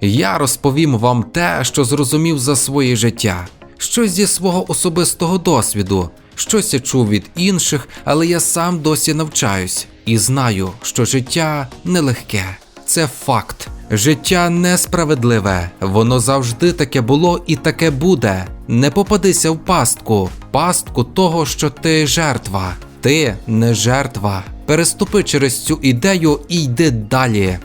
Я розповім вам те, що зрозумів за своє життя, щось зі свого особистого досвіду, щось я чув від інших, але я сам досі навчаюсь і знаю, що життя нелегке. Це факт. Життя несправедливе, воно завжди таке було і таке буде. Не попадися в пастку, пастку того, що ти жертва. Ти не жертва. Переступи через цю ідею і йди далі.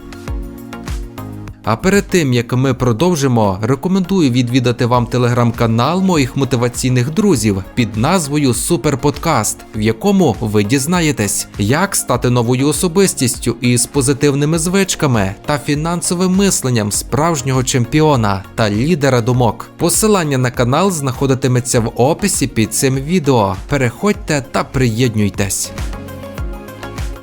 А перед тим як ми продовжимо, рекомендую відвідати вам телеграм-канал моїх мотиваційних друзів під назвою Суперподкаст, в якому ви дізнаєтесь, як стати новою особистістю із позитивними звичками та фінансовим мисленням справжнього чемпіона та лідера думок. Посилання на канал знаходитиметься в описі під цим відео. Переходьте та приєднуйтесь.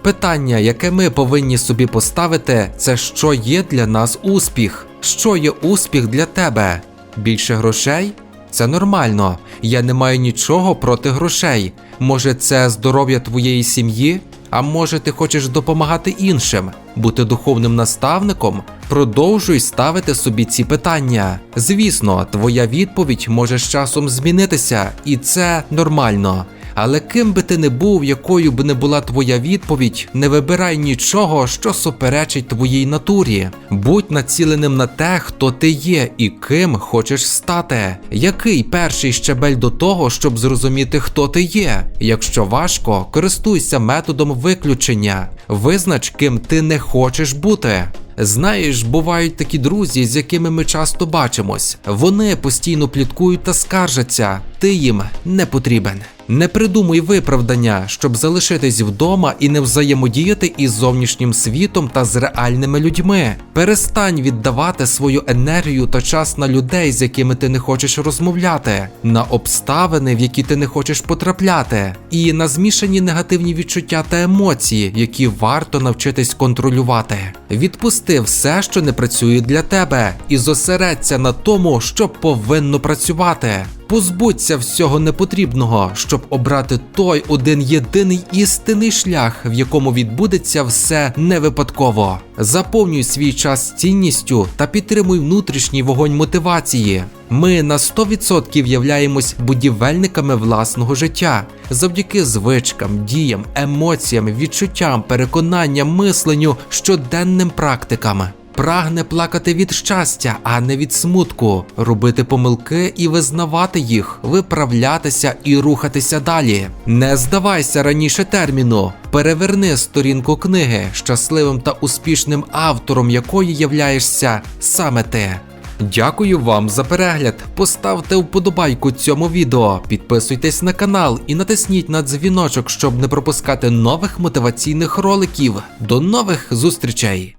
Питання, яке ми повинні собі поставити, це що є для нас успіх? Що є успіх для тебе? Більше грошей? Це нормально. Я не маю нічого проти грошей. Може, це здоров'я твоєї сім'ї? А може, ти хочеш допомагати іншим, бути духовним наставником? Продовжуй ставити собі ці питання. Звісно, твоя відповідь може з часом змінитися, і це нормально. Але ким би ти не був, якою б не була твоя відповідь, не вибирай нічого, що суперечить твоїй натурі. Будь націленим на те, хто ти є і ким хочеш стати. Який перший щебель до того, щоб зрозуміти, хто ти є? Якщо важко, користуйся методом виключення. Визнач, ким ти не хочеш бути. Знаєш, бувають такі друзі, з якими ми часто бачимось. Вони постійно пліткують та скаржаться. Ти їм не потрібен. Не придумуй виправдання, щоб залишитись вдома і не взаємодіяти із зовнішнім світом та з реальними людьми. Перестань віддавати свою енергію та час на людей, з якими ти не хочеш розмовляти, на обставини, в які ти не хочеш потрапляти, і на змішані негативні відчуття та емоції, які варто навчитись контролювати. Відпусти все, що не працює для тебе, і зосередься на тому, що повинно працювати. Позбудься всього непотрібного, щоб обрати той один єдиний істинний шлях, в якому відбудеться все не випадково. Заповнюй свій час цінністю та підтримуй внутрішній вогонь мотивації. Ми на 100% являємось будівельниками власного життя завдяки звичкам, діям, емоціям, відчуттям, переконанням, мисленню, щоденним практикам. Прагне плакати від щастя, а не від смутку, робити помилки і визнавати їх, виправлятися і рухатися далі. Не здавайся раніше терміну. Переверни сторінку книги, щасливим та успішним автором якої являєшся саме ти. Дякую вам за перегляд. Поставте вподобайку цьому відео, підписуйтесь на канал і натисніть на дзвіночок, щоб не пропускати нових мотиваційних роликів. До нових зустрічей!